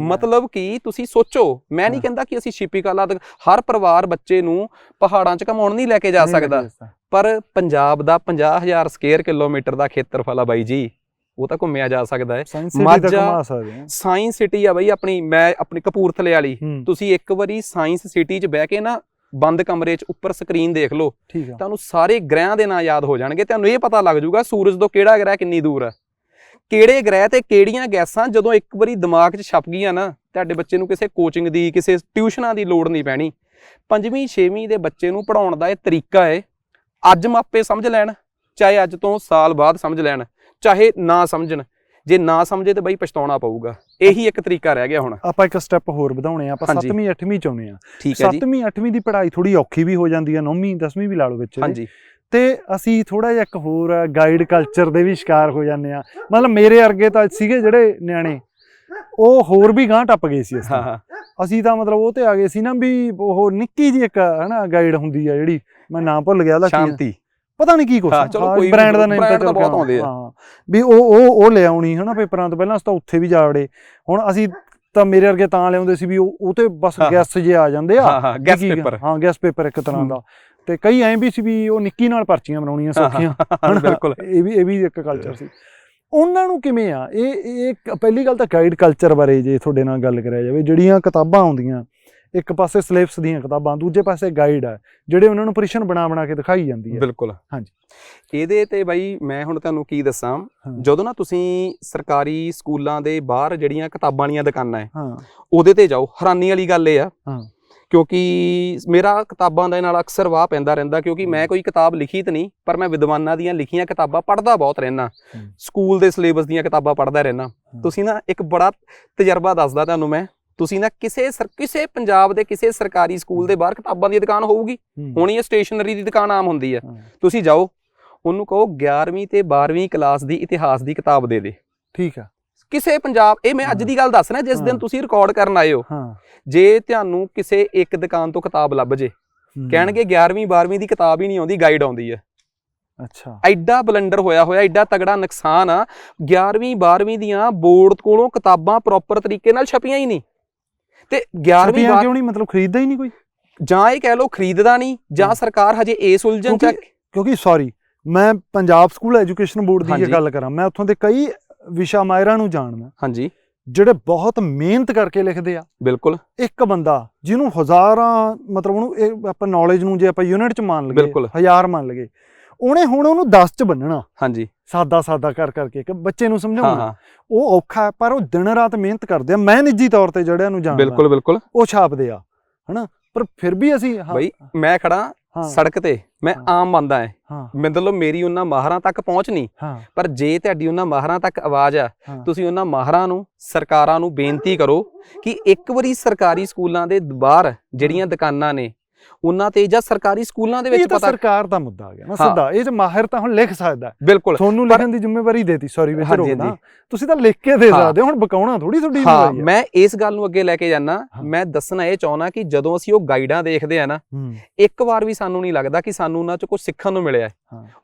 ਮਤਲਬ ਕਿ ਤੁਸੀਂ ਸੋਚੋ ਮੈਂ ਨਹੀਂ ਹਾਂ। ਕਹਿੰਦਾ ਕਿ ਅਸੀਂ ਸ਼ਿਪਿਕਾ ਲਾ ਹਰ ਪਰਿਵਾਰ ਬੱਚੇ ਨੂੰ ਪਹਾੜਾਂ 'ਚ ਘਮਾਉਣ ਨਹੀਂ ਲੈ ਕੇ ਜਾ ਸਕਦਾ। ਪਰ ਪੰਜਾਬ ਦਾ 50000 ਸਕੁਅਰ ਕਿਲੋਮੀਟਰ ਦਾ ਖੇਤਰਫਲ ਆ ਬਾਈ ਜੀ ਉਹ ਤਾਂ ਘੁੰਮਿਆ ਜਾ ਸਕਦਾ ਹੈ। ਸਾਇੰਸ ਸਿਟੀ ਤੱਕ ਮਾਝਾ- ਘੁਮਾ ਸਕਦੇ ਹਾਂ। ਸਾਇੰਸ ਸਿਟੀ ਆ ਬਾਈ ਆਪਣੀ ਮੈਂ ਆਪਣੀ ਕਪੂਰਥਲੇ ਵਾਲੀ। ਹੂੰ। ਤੁਸੀਂ ਇੱਕ ਵਾਰੀ ਸਾਇੰਸ ਸਿਟੀ 'ਚ ਬਹਿ ਕੇ ਨਾ ਬੰਦ ਕਮਰੇ 'ਚ ਉੱਪਰ ਸਕਰੀਨ ਦੇਖ ਲਓ। ਤੁਹਾਨੂੰ ਸਾਰੇ ਗ੍ਰਹਿਾਂ ਦੇ ਨਾਂ ਯਾਦ ਹੋ ਜਾਣਗੇ ਤੁਹਾਨੂੰ ਇਹ ਪਤਾ ਲੱਗ ਜਾਊਗਾ ਸੂਰਜ ਤੋਂ ਕਿਹੜਾ ਗ੍ਰਹਿ ਕਿੰਨੀ ਦੂਰ ਆ ਕਿਹੜੇ ਗ੍ਰਹਿ ਤੇ ਕਿਹੜੀਆਂ ਗੈਸਾਂ ਜਦੋਂ ਇੱਕ ਵਾਰੀ ਦਿਮਾਗ 'ਚ ਛਪ ਗਈਆਂ ਨਾ ਤੁਹਾਡੇ ਬੱਚੇ ਨੂੰ ਕਿਸੇ ਕੋਚਿੰਗ ਦੀ ਕਿਸੇ ਟਿਊਸ਼ਨਾਂ ਦੀ ਲੋੜ ਨਹੀਂ ਪੈਣੀ। ਪੰਜਵੀਂ ਛੇਵੀਂ ਦੇ ਬੱਚੇ ਨੂੰ ਪੜਾਉਣ ਦਾ ਇਹ ਤਰੀਕਾ ਹੈ ਅੱਜ ਮਾਪੇ ਸਮਝ ਲੈਣ ਚਾਹੇ ਅੱਜ ਤੋਂ ਸਾਲ ਬਾਅਦ ਸਮਝ ਲੈਣ ਚਾਹੇ ਨਾ ਸਮਝਣ। ਜੇ ਨਾ ਸਮਝੇ ਤੇ ਬਈ ਪਛਤਾਉਣਾ ਪਊਗਾ। ਇਹੀ ਇੱਕ ਤਰੀਕਾ ਰਹਿ ਗਿਆ ਹੁਣ। ਆਪਾਂ ਇੱਕ ਸਟੈਪ ਹੋਰ ਵਧਾਉਣੇ ਆ ਆਪਾਂ ਹਾਂਜੀ। 7ਵੀਂ 8ਵੀਂ ਚ ਆਉਣੇ ਆ। ਠੀਕ ਹੈ ਜੀ। 7ਵੀਂ 8ਵੀਂ ਦੀ ਪੜ੍ਹਾਈ ਥੋੜੀ ਔਖੀ ਵੀ ਹੋ ਜਾਂਦੀ ਆ 9ਵੀਂ 10ਵੀਂ ਵੀ ਲਾ ਲਓ ਵਿੱਚ। ਹਾਂਜੀ। ਤੇ ਅਸੀਂ ਥੋੜਾ ਜਿਹਾ ਇੱਕ ਹੋਰ ਗਾਈਡ ਕਲਚਰ ਦੇ ਵੀ ਸ਼ਿਕਾਰ ਹੋ ਜਾਂਦੇ ਆ ਮਤਲਬ ਮੇਰੇ ਵਰਗੇ ਤਾਂ ਸੀਗੇ ਜਿਹੜੇ ਨਿਆਣੇ ਉਹ ਹੋਰ ਵੀ ਗਾਂਹ ਟੱਪ ਗਏ ਸੀ ਅਸੀਂ। ਅਸੀਂ ਤਾਂ ਮਤਲਬ ਉਹ ਤੇ ਆ ਗਏ ਸੀ ਨਾ ਵੀ ਉਹ ਨਿੱਕੀ ਜੀ ਇੱਕ ਹਨਾ ਗਾਈਡ ਹੁੰਦੀ ਆ ਜਿਹੜੀ ਮੈਂ ਨਾਮ ਭੁੱਲ ਗਿਆ ਉਹਦਾ। ਸ਼ਾਂਤੀ। ਪਤਾ ਨਹੀਂ ਕੀ ਕੁਛ ਚਲੋ ਕੋਈ ਬ੍ਰਾਂਡ ਦਾ ਨੇਮ ਤਾਂ ਚੱਲ ਬਹੁਤ ਗਿਆ। ਆਉਂਦੇ ਆ। ਹਾਂ। ਵੀ ਉਹ ਉਹ ਉਹ ਲੈ ਆਉਣੀ ਹਨਾ ਪੇਪਰਾਂ ਤੋਂ ਪਹਿਲਾਂ ਅਸੀਂ ਤਾਂ ਉੱਥੇ ਵੀ ਜਾ ਵੜੇ। ਹੁਣ ਅਸੀਂ ਤਾਂ ਮੇਰੇ ਵਰਗੇ ਤਾਂ ਲਿਆਉਂਦੇ ਸੀ ਵੀ ਉਹ ਉਹ ਤੇ ਬਸ। ਗੈਸ ਜੇ ਆ ਜਾਂਦੇ ਆ। ਹਾਂ ਗੈਸ ਪੇਪਰ ਹਾਂ ਗੈਸ ਪੇਪਰ ਇੱਕ ਤਰ੍ਹਾਂ ਦਾ। ਤੇ ਕਈ ਐਂ ਵੀ ਸੀ ਵੀ ਉਹ ਨਿੱਕੀ ਨਾਲ ਪਰਚੀਆਂ ਬਣਾਉਣੀਆਂ ਸੌਖੀਆਂ? ਬਿਲਕੁਲ। ਇਹ ਵੀ ਇਹ ਵੀ ਇੱਕ ਕਲਚਰ ਸੀ। ਉਹਨਾਂ ਨੂੰ ਕਿਵੇਂ ਆ? ਇਹ ਇਹ ਪਹਿਲੀ ਗੱਲ ਤਾਂ ਗਾਈਡ ਕਲਚਰ ਬਾਰੇ ਜੇ ਤੁਹਾਡੇ ਨਾਲ ਗੱਲ ਕਰਿਆ ਜਾਵੇ ਜਿਹੜੀਆਂ ਕਿਤਾਬਾਂ ਆਉਂਦੀਆਂ ਇੱਕ ਪਾਸੇ ਸਿਲੇਬਸ ਦੀਆਂ ਕਿਤਾਬਾਂ ਦੂਜੇ ਪਾਸੇ ਗਾਈਡ ਆ ਜਿਹੜੇ ਉਹਨਾਂ ਨੂੰ ਪਰਿਸ਼ਨ ਬਣਾ ਬਣਾ ਕੇ ਦਿਖਾਈ ਜਾਂਦੀ ਹੈ ਬਿਲਕੁਲ ਹਾਂਜੀ। ਇਹਦੇ ਤੇ ਬਾਈ ਮੈਂ ਹੁਣ ਤੁਹਾਨੂੰ ਕੀ ਦੱਸਾਂ। ਜਦੋਂ ਨਾ ਤੁਸੀਂ ਸਰਕਾਰੀ ਸਕੂਲਾਂ ਦੇ ਬਾਹਰ ਜਿਹੜੀਆਂ ਕਿਤਾਬਾਂ ਵਾਲੀਆਂ ਦੁਕਾਨਾਂ ਹੈ ਉਹਦੇ ਤੇ ਜਾਓ ਹੈਰਾਨੀ ਵਾਲੀ ਗੱਲ ਇਹ ਆ ਕਿਉਂਕਿ ਮੇਰਾ ਕਿਤਾਬਾਂ ਦੇ ਨਾਲ ਅਕਸਰ ਵਾਹ ਪੈਂਦਾ ਰਹਿੰਦਾ ਕਿਉਂਕਿ ਮੈਂ। ਕੋਈ ਕਿਤਾਬ ਲਿਖੀ ਤਾਂ ਨਹੀਂ ਪਰ ਮੈਂ ਵਿਦਵਾਨਾਂ ਦੀਆਂ ਲਿਖੀਆਂ ਕਿਤਾਬਾਂ ਪੜ੍ਹਦਾ ਬਹੁਤ ਰਹਿਣਾ। ਸਕੂਲ ਦੇ ਸਿਲੇਬਸ ਦੀਆਂ ਕਿਤਾਬਾਂ ਪੜ੍ਹਦਾ ਰਹਿਣਾ ਤੁਸੀਂ ਨਾ ਇੱਕ ਬੜਾ ਤਜਰਬਾ ਦੱਸਦਾ ਤੁਹਾਨੂੰ ਮੈਂ ਤੁਸੀਂ ਨਾ ਕਿਸੇ ਕਿਸੇ ਪੰਜਾਬ ਦੇ ਕਿਸੇ ਸਰਕਾਰੀ ਸਕੂਲ ਦੇ ਬਾਹਰ ਕਿਤਾਬਾਂ ਦੀ ਦੁਕਾਨ ਹੋਊਗੀ। ਹੋਣੀ ਹੈ ਸਟੇਸ਼ਨਰੀ ਦੀ ਦੁਕਾਨ ਆਮ ਹੁੰਦੀ ਹੈ। ਤੁਸੀਂ ਜਾਓ ਉਹਨੂੰ ਕਹੋ 11ਵੀਂ ਤੇ 12ਵੀਂ ਕਲਾਸ ਦੀ ਇਤਿਹਾਸ ਦੀ ਕਿਤਾਬ ਦੇ ਦੇ। ਠੀਕ ਆ। ਕਿਸੇ ਪੰਜਾਬ ਇਹ ਮੈਂ ਅੱਜ। ਦੀ ਗੱਲ ਦੱਸ ਰਿਹਾ ਜਿਸ ਦਿਨ। ਤੁਸੀਂ ਰਿਕਾਰਡ ਕਰਨ ਆਏ ਹੋ। ਜੇ ਤੁਹਾਨੂੰ ਕਿਸੇ ਇੱਕ ਦੁਕਾਨ ਤੋਂ ਕਿਤਾਬ ਲੱਭ ਜੇ। ਕਹਿਣਗੇ 11ਵੀਂ 12ਵੀਂ ਦੀ ਕਿਤਾਬ ਹੀ ਨਹੀਂ ਆਉਂਦੀ ਗਾਈਡ ਆਉਂਦੀ ਹੈ। ਅੱਛਾ। ਐਡਾ ਬਲੰਡਰ ਹੋਇਆ ਹੋਇਆ ਐਡਾ ਤਗੜਾ ਨੁਕਸਾਨ ਆ 11ਵੀਂ 12ਵੀਂ ਦੀਆਂ ਬੋਰਡ ਕੋਲੋਂ ਕਿਤਾਬਾਂ ਪ੍ਰੋਪਰ ਤਰੀਕੇ ਨਾਲ ਛਪੀਆਂ ਹੀ ਨਹੀਂ। ਤੇ 11ਵੀਂ ਛਪੀਆਂ ਕਿਉਂ ਨਹੀਂ? ਮਤਲਬ ਖਰੀਦਦਾ ਹੀ ਨਹੀਂ ਕੋਈ? ਜਾਂ ਇਹ ਕਹਿ ਲਓ ਖਰੀਦਦਾ ਨਹੀਂ ਜਾਂ। ਸਰਕਾਰ ਹਜੇ ਇਸ ਉਲਝਣ ਚ ਕਿਉਂਕਿ- ਸੌਰੀ ਮੈਂ ਪੰਜਾਬ ਸਕੂਲ ਐਜੂਕੇਸ਼ਨ ਬੋਰਡ ਦੀ। ਇਹ ਗੱਲ ਕਰਾਂ। ਮੈਂ ਉੱਥੋਂ ਦੇ ਕਈ ਵਿਸ਼ਾ ਮਾਹਿਰਾਂ ਨੂੰ ਜਾਣਦਾ। ਹਾਂਜੀ। ਜਿਹੜੇ ਬਹੁਤ ਮਿਹਨਤ ਕਰਕੇ ਲਿਖਦੇ ਆ। ਬਿਲਕੁਲ। ਇੱਕ ਬੰਦਾ ਜਿਹਨੂੰ ਹਜ਼ਾਰਾਂ ਮਤਲਬ ਉਹਨੂੰ ਇਹ ਆਪਾਂ ਨੌਲੇਜ ਨੂੰ ਜੇ ਆਪਾਂ ਯੂਨਿਟ ਚ ਮੰਨ ਬਿਲਕੁਲ। ਹਜ਼ਾਰ ਮੰਨ ਲਈਏ ਉਹਨੇ ਹੁਣ ਉਹਨੂੰ 10 ਚ ਬੰਨਣਾ। ਹਾਂਜੀ। ਸਾਦਾ ਸਾਦਾ ਕਰ ਕਰਕੇ ਕਿ ਬੱਚੇ ਨੂੰ ਸਮਝਾਉਣਾ ਉਹ ਔਖਾ ਪਰ ਉਹ ਦਿਨ ਰਾਤ ਮਿਹਨਤ ਕਰਦੇ ਆ। ਮੈਂ ਨਿੱਜੀ ਤੌਰ ਤੇ ਜਿਹੜਿਆਂ ਨੂੰ ਜਾਣਦਾ। ਬਿਲਕੁਲ ਬਿਲਕੁਲ। ਉਹ ਛਾਪਦੇ ਆ ਹਨਾ? ਪਰ ਫਿਰ ਵੀ ਅਸੀਂ ਬਈ ਮੈਂ ਖੜਾ ਸੜਕ ਤੇ। ਮੈਂ। ਆਮ ਬੰਦਾ ਐ। ਮਤਲਬ ਮੇਰੀ ਉਹਨਾਂ ਮਾਹਰਾਂ ਤੱਕ ਪਹੁੰਚ ਨਹੀਂ ਪਰ ਜੇ ਤੁਹਾਡੀ ਉਹਨਾਂ ਮਾਹਰਾਂ ਤੱਕ ਆਵਾਜ਼ ਆ ਤੁਸੀਂ ਉਹਨਾਂ ਮਾਹਰਾਂ ਨੂੰ ਸਰਕਾਰਾਂ ਨੂੰ ਬੇਨਤੀ ਕਰੋ ਕਿ ਇੱਕ ਵਾਰੀ ਸਰਕਾਰੀ ਸਕੂਲਾਂ ਦੇ ਬਾਹਰ ਜਿਹੜੀਆਂ ਦੁਕਾਨਾਂ ਨੇ ਉਹਨਾਂ ਤੇ ਜਾਂ ਸਰਕਾਰੀ ਸਕੂਲਾਂ ਦੇ ਵਿੱਚ ਪਤਾ ਸਰਕਾਰ ਦਾ ਮੁੱਦਾ ਆ ਗਿਆ ਨਾ। ਸਿੱਧਾ। ਇਹ ਚ ਮਾਹਿਰ ਤਾਂ ਹੁਣ ਲਿਖ ਸਕਦਾ। ਬਿਲਕੁਲ। ਤੁਹਾਨੂੰ ਲਿਖਣ ਦੀ ਜ਼ਿੰਮੇਵਾਰੀ ਦੇਤੀ ਸੌਰੀ ਵਿੱਚ ਹਾਂਜੀ। ਤੁਸੀਂ ਤਾਂ ਲਿਖ ਕੇ ਦੇ। ਸਕਦੇ ਹੋ ਹੁਣ ਬਕਾਉਣਾ ਥੋੜੀ ਤੁਹਾਡੀ ਜ਼ਿੰਮੇਵਾਰੀ ਹੈ ਮੈਂ ਇਸ ਗੱਲ ਨੂੰ ਅੱਗੇ ਲੈ ਕੇ ਜਾਣਾ। ਮੈਂ ਦੱਸਣਾ ਇਹ ਚਾਹੁੰਦਾ ਕਿ ਜਦੋਂ ਅਸੀਂ ਉਹ ਗਾਈਡਾਂ ਦੇਖਦੇ ਆ ਨਾ ਇੱਕ ਵਾਰ ਵੀ ਸਾਨੂੰ ਨਹੀਂ ਲੱਗਦਾ ਕਿ ਸਾਨੂੰ ਉਹਨਾਂ ਚ ਕੁਝ ਸਿੱਖਣ ਨੂੰ ਮਿਲਿਆ।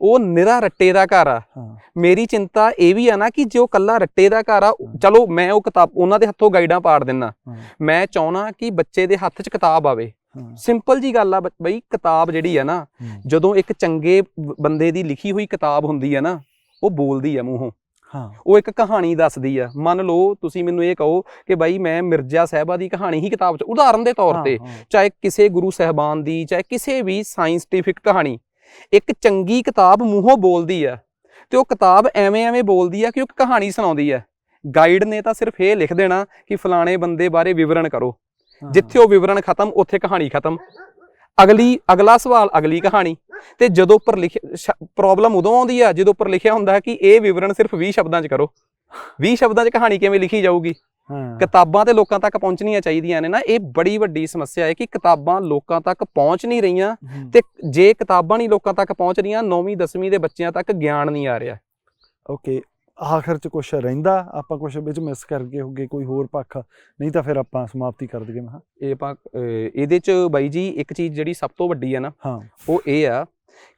ਉਹ ਨਿਰਾ ਰੱਟੇ ਦਾ ਘਰ ਆ। ਮੇਰੀ ਚਿੰਤਾ ਇਹ ਵੀ ਆ ਨਾ ਕਿ ਜੋ ਕੱਲਾ ਰੱਟੇ ਦਾ ਘਰ ਆ ਚਲੋ ਮੈਂ ਉਹ ਕਿਤਾਬ ਉਹਨਾਂ ਦੇ ਹੱਥੋਂ ਗਾਈਡਾਂ ਪਾੜ ਦਿੰਨਾ ਮੈਂ ਚਾਹਣਾ ਕਿ ਬੱਚੇ ਦੇ ਹੱਥ 'ਚ ਕਿਤਾਬ ਆਵੇ। ਸਿੰਪਲ ਜੀ ਗੱਲ ਆ ਬਈ ਕਿਤਾਬ ਜਿਹੜੀ ਆ ਨਾ ਜਦੋਂ ਇੱਕ ਚੰਗੇ ਬੰਦੇ ਦੀ ਲਿਖੀ ਹੋਈ ਕਿਤਾਬ ਹੁੰਦੀ ਆ ਨਾ ਉਹ ਬੋਲਦੀ ਆ ਮੂੰਹੋਂ। ਹਾਂ। ਉਹ ਇੱਕ ਕਹਾਣੀ ਦੱਸਦੀ ਆ। ਮੰਨ ਲਓ ਤੁਸੀਂ ਮੈਨੂੰ ਇਹ ਕਹੋ ਕਿ ਬਾਈ ਮੈਂ ਮਿਰਜ਼ਾ ਸਾਹਿਬਾ ਦੀ ਕਹਾਣੀ ਹੀ ਕਿਤਾਬ 'ਚ ਉਦਾਹਰਨ ਦੇ ਤੌਰ ਤੇ ਚਾਹੇ ਕਿਸੇ ਗੁਰੂ ਸਾਹਿਬਾਨ ਦੀ ਚਾਹੇ ਕਿਸੇ ਵੀ ਸਾਇੰਟੀਫਿਕ ਕਹਾਣੀ ਇੱਕ ਚੰਗੀ ਕਿਤਾਬ ਮੂੰਹੋਂ ਬੋਲਦੀ ਆ ਤੇ ਉਹ ਕਿਤਾਬ ਐਵੇਂ ਐਵੇਂ ਬੋਲਦੀ ਆ ਕਿ ਉਹ ਕਹਾਣੀ ਸੁਣਾਉਂਦੀ ਆ। ਗਾਈਡ ਨੇ ਤਾਂ ਸਿਰਫ ਇਹ ਲਿਖ ਦੇਣਾ ਕਿ ਫਲਾਣੇ ਬੰਦੇ ਬਾਰੇ ਵਿਵਰਣ ਕਰੋ। ਜਿੱਥੇ ਉਹ ਵਿਵਰਣ ਖਤਮ ਉੱਥੇ ਕਹਾਣੀ ਖਤਮ। ਅਗਲੀ ਅਗਲਾ ਸਵਾਲ ਅਗਲੀ ਕਹਾਣੀ। ਤੇ ਜਦੋਂ ਉੱਪਰ ਲਿਖਿਆ ਪ੍ਰੋਬਲਮ ਉਦੋਂ ਆਉਂਦੀ ਆ ਜਦੋਂ ਉੱਪਰ ਲਿਖਿਆ ਹੁੰਦਾ ਹੈ ਕਿ ਇਹ ਵਿਵਰਣ ਸਿਰਫ 20 ਸ਼ਬਦਾਂ 'ਚ ਕਰੋ। 20 ਸ਼ਬਦਾਂ 'ਚ ਕਹਾਣੀ ਕਿਵੇਂ ਲਿਖੀ ਜਾਊਗੀ? ਕਿਤਾਬਾਂ ਤੇ ਲੋਕਾਂ ਤੱਕ ਪਹੁੰਚਣੀਆਂ ਚਾਹੀਦੀਆਂ ਨੇ ਨਾ। ਇਹ ਬੜੀ ਵੱਡੀ ਸਮੱਸਿਆ ਹੈ ਕਿ ਕਿਤਾਬਾਂ ਲੋਕਾਂ ਤੱਕ ਪਹੁੰਚ ਨਹੀਂ ਰਹੀਆਂ। ਤੇ ਜੇ ਕਿਤਾਬਾਂ ਨਹੀਂ ਲੋਕਾਂ ਤੱਕ ਪਹੁੰਚ ਰਹੀਆਂ 9ਵੀਂ 10ਵੀਂ ਦੇ ਬੱਚਿਆਂ ਤੱਕ ਗਿਆਨ ਨਹੀਂ ਆ ਰਿਹਾ। ਓਕੇ ਆਖਰ ਚ ਕੁਝ ਰਹਿੰਦਾ ਆਪਾਂ ਕੁਝ ਵਿੱਚ ਮਿਸ ਕਰ ਗਏ ਹੋਗੇ ਕੋਈ ਹੋਰ ਪੱਖ ਨਹੀਂ ਤਾਂ ਫਿਰ ਆਪਾਂ ਸਮਾਪਤੀ ਕਰ ਦਈਏ ਮੈਂ ਕਿਹਾ। ਇਹ ਆਪਾਂ ਅਹ, ਇਹਦੇ ਚ ਬਾਈ ਜੀ ਇੱਕ ਚੀਜ਼ ਜਿਹੜੀ ਸਭ ਤੋਂ ਵੱਡੀ ਹੈ ਨਾ ਹਾਂ ਉਹ ਇਹ ਆ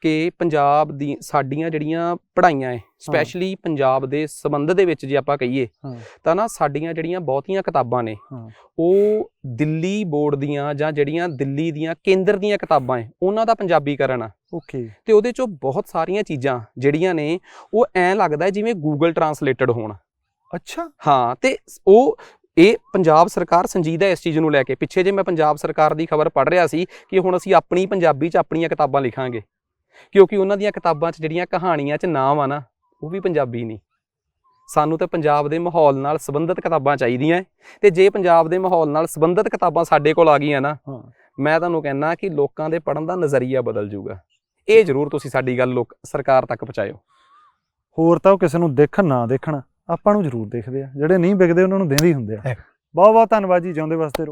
ਕਿ ਪੰਜਾਬ ਦੀ ਸਾਡੀਆਂ ਜਿਹੜੀਆਂ ਪੜ੍ਹਾਈਆਂ ਹੈ। ਸਪੈਸ਼ਲੀ ਪੰਜਾਬ ਦੇ ਸੰਬੰਧ ਦੇ ਵਿੱਚ ਜੇ ਆਪਾਂ ਕਹੀਏ ਤਾਂ ਨਾ ਸਾਡੀਆਂ ਜਿਹੜੀਆਂ ਬਹੁਤੀਆਂ ਕਿਤਾਬਾਂ ਨੇ ਉਹ ਦਿੱਲੀ ਬੋਰਡ ਦੀਆਂ ਜਾਂ ਜਿਹੜੀਆਂ ਦਿੱਲੀ ਦੀਆਂ ਕੇਂਦਰ ਦੀਆਂ ਕਿਤਾਬਾਂ ਹੈ ਉਹਨਾਂ ਦਾ ਪੰਜਾਬੀਕਰਨ ਆ। ਓਕੇ। ਤੇ ਉਹਦੇ ਚੋਂ ਬਹੁਤ ਸਾਰੀਆਂ ਚੀਜ਼ਾਂ ਜਿਹੜੀਆਂ ਨੇ ਉਹ ਐਂ ਲੱਗਦਾ ਜਿਵੇਂ ਗੂਗਲ ਟਰਾਂਸਲੇਟਡ ਹੋਣ। ਅੱਛਾ। ਹਾਂ ਤੇ ਉਹ ਇਹ ਪੰਜਾਬ ਸਰਕਾਰ ਸੰਜੀਦਾ ਇਸ ਚੀਜ਼ ਨੂੰ ਲੈ ਕੇ। ਪਿੱਛੇ ਜੇ ਮੈਂ ਪੰਜਾਬ ਸਰਕਾਰ ਦੀ ਖਬਰ ਪੜ੍ਹ ਰਿਹਾ ਸੀ ਕਿ ਹੁਣ ਅਸੀਂ ਆਪਣੀ ਪੰਜਾਬੀ 'ਚ ਆਪਣੀਆਂ ਕਿਤਾਬਾਂ ਲਿਖਾਂਗੇ। ਕਿਉਂਕਿ ਉਹਨਾਂ ਦੀਆਂ ਕਿਤਾਬਾਂ 'ਚ ਜਿਹੜੀਆਂ ਕਹਾਣੀਆਂ 'ਚ ਨਾਮ ਆ ਨਾ ਉਹ ਵੀ ਪੰਜਾਬੀ ਨਹੀਂ ਸਾਨੂੰ ਤਾਂ ਪੰਜਾਬ ਦੇ ਮਾਹੌਲ ਨਾਲ ਸੰਬੰਧਿਤ ਕਿਤਾਬਾਂ ਚਾਹੀਦੀਆਂ ਤੇ ਜੇ ਪੰਜਾਬ ਦੇ ਮਾਹੌਲ ਨਾਲ ਸੰਬੰਧਿਤ ਕਿਤਾਬਾਂ ਸਾਡੇ ਕੋਲ ਆ ਗਈਆਂ ਨਾ ਮੈਂ ਤੁਹਾਨੂੰ ਕਹਿੰਦਾ ਕਿ ਲੋਕਾਂ ਦੇ ਪੜਨ ਦਾ ਨਜ਼ਰੀਆ ਬਦਲ ਜਾਊਗਾ। ਇਹ ਜ਼ਰੂਰ ਤੁਸੀਂ ਸਾਡੀ ਗੱਲ ਲੋਕ ਸਰਕਾਰ ਤੱਕ ਪਹੁੰਚਾਇਓ। ਹੋਰ ਤਾਂ ਉਹ ਕਿਸੇ ਨੂੰ ਦੇਖਣ ਨਾ ਦੇਖਣ ਆਪਾਂ ਨੂੰ ਜ਼ਰੂਰ ਦੇਖਦੇ ਆ। ਜਿਹੜੇ ਨਹੀਂ ਵਿਕਦੇ ਉਹਨਾਂ ਨੂੰ ਦੇਂਦੇ ਹੁੰਦੇ ਆ। ਬਹੁਤ ਬਹੁਤ ਧੰਨਵਾਦ ਜੀ ਜਿਉਂਦੇ ਵਾਸਤੇ ਰਹੋ।